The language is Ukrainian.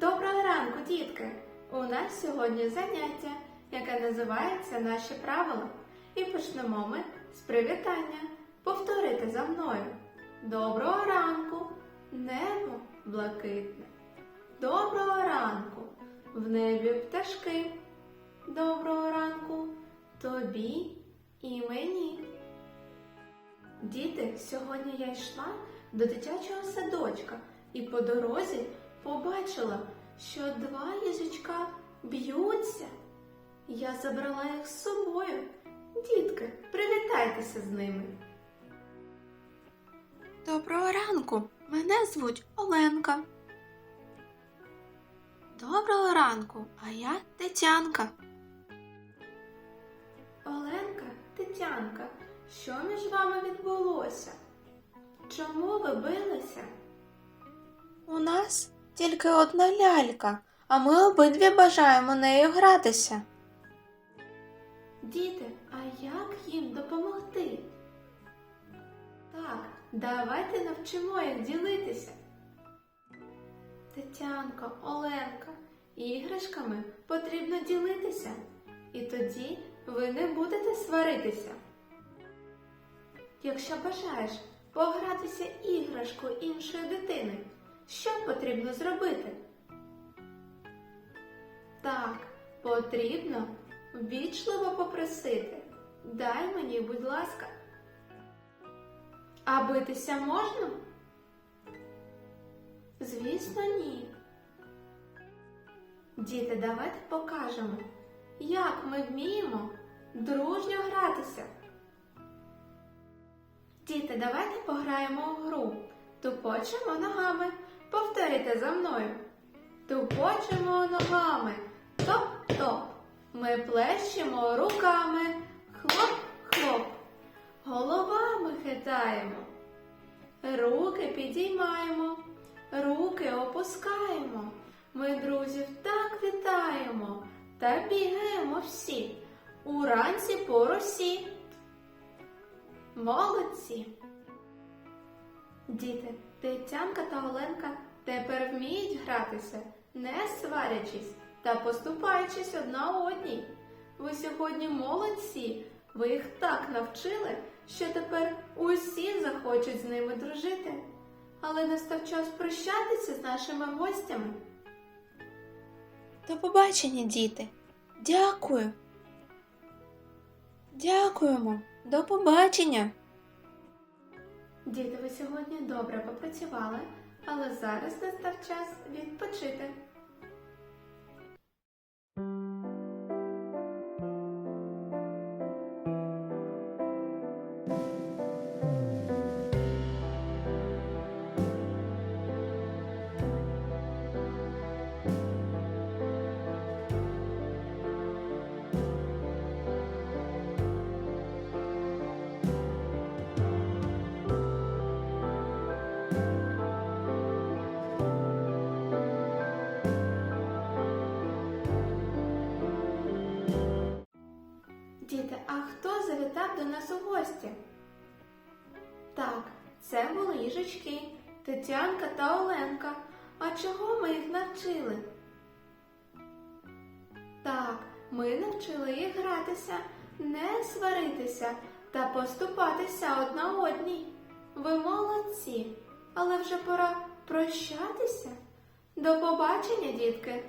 Доброго ранку, дітки! У нас сьогодні заняття, яке називається Наші правила. І почнемо ми з привітання. Повторити за мною. Доброго ранку, небо блакитне. Доброго ранку, в небі пташки. Доброго ранку тобі і мені. Діти, сьогодні я йшла до дитячого садочка і по дорозі побачила, що два їжачка б'ються. Я забрала їх з собою. Дітки, привітайтеся з ними. Доброго ранку. Мене звуть Оленка. Доброго ранку, а я Тетянка. Оленка, Тетянка, що між вами відбулося? Чому ви билися? У нас тільки одна лялька, а ми обидві бажаємо нею гратися. Діти, а як їм допомогти? Так, давайте навчимо їх ділитися. Тетянко, Оленка, іграшками потрібно ділитися, і тоді ви не будете сваритися. Якщо бажаєш погратися іграшку іншої дитини, що потрібно зробити? Так, потрібно ввічливо попросити. Дай мені, будь ласка. А битися можна? Звісно, ні. Діти, давайте покажемо, як ми вміємо дружньо гратися. Діти, давайте пограємо у гру. Тупочемо ногами. Повторюйте за мною. Тупочемо ногами. Топ-топ. Ми плещемо руками. Хлоп-хлоп. Головами хитаємо. Руки підіймаємо. Руки опускаємо. Ми друзів так вітаємо та бігаємо всі. Уранці по росі. Молодці! Діти, Тетянка та Оленка тепер вміють гратися, не сварячись та поступаючись одна одній. Ви сьогодні молодці, ви їх так навчили, що тепер усі захочуть з ними дружити. Але настав час прощатися з нашими гостями. До побачення, діти. Дякую. Дякуємо. До побачення. Діти, ви сьогодні добре попрацювали, але зараз настав час відпочити. Діти, а хто завітав до нас у гості? Так, це були їжачки, Тетянка та Оленка. А чого ми їх навчили? Так, ми навчили їх гратися, не сваритися та поступатися одна одній. Ви молодці, але вже пора прощатися. До побачення, дітки!